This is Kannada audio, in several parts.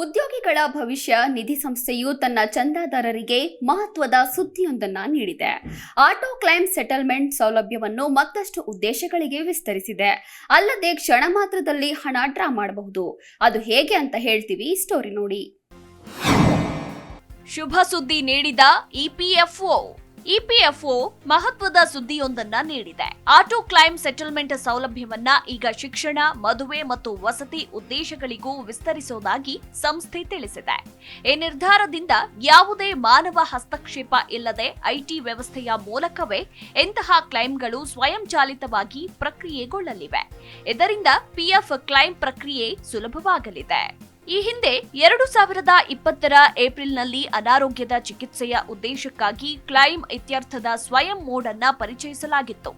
ಉದ್ಯೋಗಿಗಳ ಭವಿಷ್ಯ ನಿಧಿ ಸಂಸ್ಥೆಯು ತನ್ನ ಚಂದಾದಾರರಿಗೆ ಮಹತ್ವದ ಸುದ್ದಿಯೊಂದನ್ನ ನೀಡಿದೆ. ಆಟೋ ಕ್ಲೈಮ್ ಸೆಟಲ್ಮೆಂಟ್ ಸೌಲಭ್ಯವನ್ನು ಮತ್ತಷ್ಟು ಉದ್ದೇಶಗಳಿಗೆ ವಿಸ್ತರಿಸಿದೆ. ಅಲ್ಲದೆ ಕ್ಷಣ ಮಾತ್ರದಲ್ಲಿ ಹಣ ಡ್ರಾ ಮಾಡಬಹುದು. ಅದು ಹೇಗೆ ಅಂತ ಹೇಳ್ತೀವಿ ಸ್ಟೋರಿ ನೋಡಿ. ಶುಭ ಸುದ್ದಿ ನೀಡಿದ ಇಪಿಎಫ್ಒ ಇಪಿಎಫ್ಒ ಮಹತ್ವದ ಸುದ್ದಿಯೊಂದನ್ನ ನೀಡಿದೆ. ಆಟೋ ಕ್ಲೈಮ್ ಸೆಟಲ್ಮೆಂಟ್ ಸೌಲಭ್ಯವನ್ನ ಈಗ ಶಿಕ್ಷಣ, ಮದುವೆ ಮತ್ತು ವಸತಿ ಉದ್ದೇಶಗಳಿಗೂ ವಿಸ್ತರಿಸುವುದಾಗಿ ಸಂಸ್ಥೆ ತಿಳಿಸಿದೆ. ಈ ನಿರ್ಧಾರದಿಂದ ಯಾವುದೇ ಮಾನವ ಹಸ್ತಕ್ಷೇಪ ಇಲ್ಲದೆ ಐಟಿ ವ್ಯವಸ್ಥೆಯ ಮೂಲಕವೇ ಇಂತಹ ಕ್ಲೈಮ್ಗಳು ಸ್ವಯಂಚಾಲಿತವಾಗಿ ಪ್ರಕ್ರಿಯೆಗೊಳ್ಳಲಿವೆ. ಇದರಿಂದ ಪಿಎಫ್ ಕ್ಲೈಮ್ ಪ್ರಕ್ರಿಯೆ ಸುಲಭವಾಗಲಿದೆ. ಈ ಹಿಂದೆ ಎರಡು ಸಾವಿರದ ಇಪ್ಪತ್ತರ ಏಪ್ರಿಲ್ನಲ್ಲಿ ಅನಾರೋಗ್ಯದ ಚಿಕಿತ್ಸೆಯ ಉದ್ದೇಶಕ್ಕಾಗಿ ಕ್ಲೈಮ್ ಇತ್ಯರ್ಥದ ಸ್ವಯಂ ಮೋಡ್ ಅನ್ನ ಪರಿಚಯಿಸಲಾಗಿತ್ತು.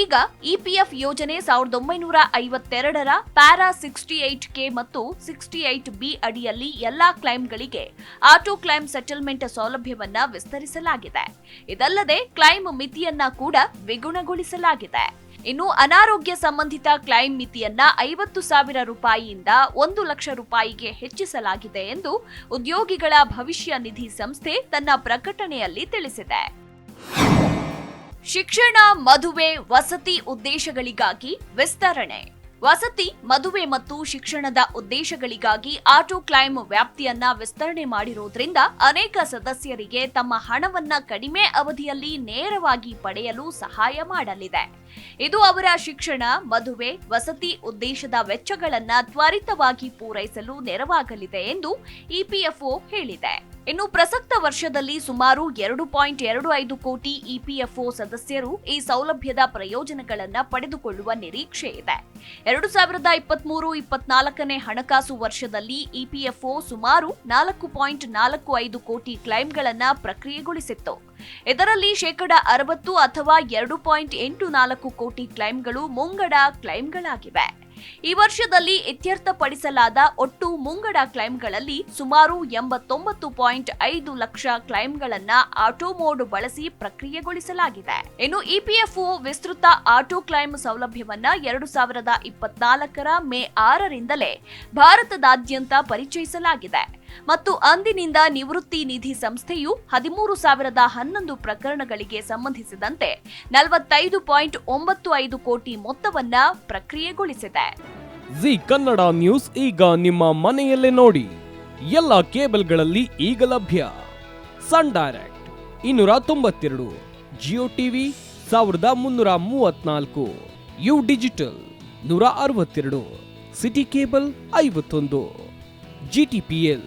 ಈಗ ಇಪಿಎಫ್ ಯೋಜನೆ ಸಾವಿರದ ಒಂಬೈನೂರ ಐವತ್ತೆರಡರ ಪ್ಯಾರಾ ಸಿಕ್ಸ್ಟಿ ಏಟ್ ಕೆ ಮತ್ತು ಸಿಕ್ಸ್ಟಿ ಏಟ್ ಬಿ ಅಡಿಯಲ್ಲಿ ಎಲ್ಲಾ ಕ್ಲೈಮ್ಗಳಿಗೆ ಆಟೋ ಕ್ಲೈಮ್ ಸೆಟಲ್ಮೆಂಟ್ ಸೌಲಭ್ಯವನ್ನ ವಿಸ್ತರಿಸಲಾಗಿದೆ. ಇದಲ್ಲದೆ ಕ್ಲೈಮ್ ಮಿತಿಯನ್ನ ಕೂಡ ದ್ವಿಗುಣಗೊಳಿಸಲಾಗಿದೆ. ಇನ್ನು ಅನಾರೋಗ್ಯ ಸಂಬಂಧಿತ ಕ್ಲೈಮ್ ಮಿತಿಯನ್ನ ಐವತ್ತು ಸಾವಿರ ರೂಪಾಯಿಯಿಂದ ಒಂದು ಲಕ್ಷ ರೂಪಾಯಿಗೆ ಹೆಚ್ಚಿಸಲಾಗಿದೆ ಎಂದು ಉದ್ಯೋಗಿಗಳ ಭವಿಷ್ಯ ನಿಧಿ ಸಂಸ್ಥೆ ತನ್ನ ಪ್ರಕಟಣೆಯಲ್ಲಿ ತಿಳಿಸಿದೆ. ಶಿಕ್ಷಣ, ಮದುವೆ, ವಸತಿ ಉದ್ದೇಶಗಳಿಗಾಗಿ ವಿಸ್ತರಣೆ. ವಸತಿ, ಮದುವೆ ಮತ್ತು ಶಿಕ್ಷಣದ ಉದ್ದೇಶಗಳಿಗಾಗಿ ಆಟೋ ಕ್ಲೈಮ್ ವ್ಯಾಪ್ತಿಯನ್ನ ವಿಸ್ತರಣೆ ಮಾಡಿರುವುದರಿಂದ ಅನೇಕ ಸದಸ್ಯರಿಗೆ ತಮ್ಮ ಹಣವನ್ನ ಕಡಿಮೆ ಅವಧಿಯಲ್ಲಿ ನೇರವಾಗಿ ಪಡೆಯಲು ಸಹಾಯ ಮಾಡಲಿದೆ. ಇದು ಅವರ ಶಿಕ್ಷಣ, ಮದುವೆ, ವಸತಿ ಉದ್ದೇಶದ ವೆಚ್ಚಗಳನ್ನು ತ್ವರಿತವಾಗಿ ಪೂರೈಸಲು ನೆರವಾಗಲಿದೆ ಎಂದು ಇಪಿಎಫ್ಒ ಹೇಳಿದೆ. ಇನ್ನು ಪ್ರಸಕ್ತ ವರ್ಷದಲ್ಲಿ ಸುಮಾರು ಎರಡು ಪಾಯಿಂಟ್ ಎರಡು ಐದು ಕೋಟಿ ಇಪಿಎಫ್ಒ ಸದಸ್ಯರು ಈ ಸೌಲಭ್ಯದ ಪ್ರಯೋಜನಗಳನ್ನು ಪಡೆದುಕೊಳ್ಳುವ ನಿರೀಕ್ಷೆ ಇದೆ. ಎರಡು ಸಾವಿರದ ಇಪ್ಪತ್ಮೂರು ಇಪ್ಪತ್ನಾಲ್ಕನೇ ಹಣಕಾಸು ವರ್ಷದಲ್ಲಿ ಇಪಿಎಫ್ಒ ಸುಮಾರು ನಾಲ್ಕು ಪಾಯಿಂಟ್ ನಾಲ್ಕು ಐದು ಕೋಟಿ ಕ್ಲೈಮ್ಗಳನ್ನು ಪ್ರಕ್ರಿಯೆಗೊಳಿಸಿತ್ತು. ಇದರಲ್ಲಿ ಶೇಕಡ ಅರವತ್ತು ಅಥವಾ ಎರಡು ಪಾಯಿಂಟ್ ಎಂಟು ನಾಲ್ಕು ಕೋಟಿ ಕ್ಲೈಮ್ಗಳು ಮುಂಗಡ ಕ್ಲೈಮ್ಗಳಾಗಿವೆ. ಈ ವರ್ಷದಲ್ಲಿ ಇತ್ಯರ್ಥಪಡಿಸಲಾದ ಒಟ್ಟು ಮುಂಗಡ ಕ್ಲೈಮ್ಗಳಲ್ಲಿ ಸುಮಾರು ಎಂಬತ್ತೊಂಬತ್ತು ಪಾಯಿಂಟ್ ಐದು ಲಕ್ಷ ಕ್ಲೈಮ್ಗಳನ್ನ ಆಟೋ ಮೋಡ್ ಬಳಸಿ ಪ್ರಕ್ರಿಯೆಗೊಳಿಸಲಾಗಿದೆ. ಇನ್ನು ಇಪಿಎಫ್ಒ ವಿಸ್ತೃತ ಆಟೋ ಕ್ಲೈಮ್ ಸೌಲಭ್ಯವನ್ನ ಎರಡು ಸಾವಿರದ ಇಪ್ಪತ್ನಾಲ್ಕರ ಮೇ ಆರರಿಂದಲೇ ಭಾರತದಾದ್ಯಂತ ಪರಿಚಯಿಸಲಾಗಿದೆ. ಮತ್ತು ಅಂದಿನಿಂದ ನಿವೃತ್ತಿ ನಿಧಿ ಸಂಸ್ಥೆಯು ಹದಿಮೂರು ಸಾವಿರದ ಹನ್ನೊಂದು ಪ್ರಕರಣಗಳಿಗೆ ಸಂಬಂಧಿಸಿದಂತೆ ನಲವತ್ತೈದು ಪಾಯಿಂಟ್ ಒಂಬತ್ತು ಐದು ಕೋಟಿ ಮೊತ್ತವನ್ನ ಪ್ರಕ್ರಿಯೆಗೊಳಿಸಿದೆ. ಜಿ ಕನ್ನಡ ನ್ಯೂಸ್ ಈಗ ನಿಮ್ಮ ಮನೆಯಲ್ಲೇ ನೋಡಿ. ಎಲ್ಲ ಕೇಬಲ್ಗಳಲ್ಲಿ ಈಗ ಲಭ್ಯ. ಸನ್ ಡೈರೆಕ್ಟ್ ಇನ್ನೂರ ತೊಂಬತ್ತೆರಡು, ಜಿಯೋ ಟಿವಿ ಸಾವಿರದ ಮುನ್ನೂರ ಮೂವತ್ನಾಲ್ಕು ಯು ಡಿಜಿಟಲ್ ನೂರ ಅರವತ್ತೆರಡು, ಸಿಟಿ ಕೇಬಲ್ ಐವತ್ತೊಂದು ಜಿಟಿಪಿಎಲ್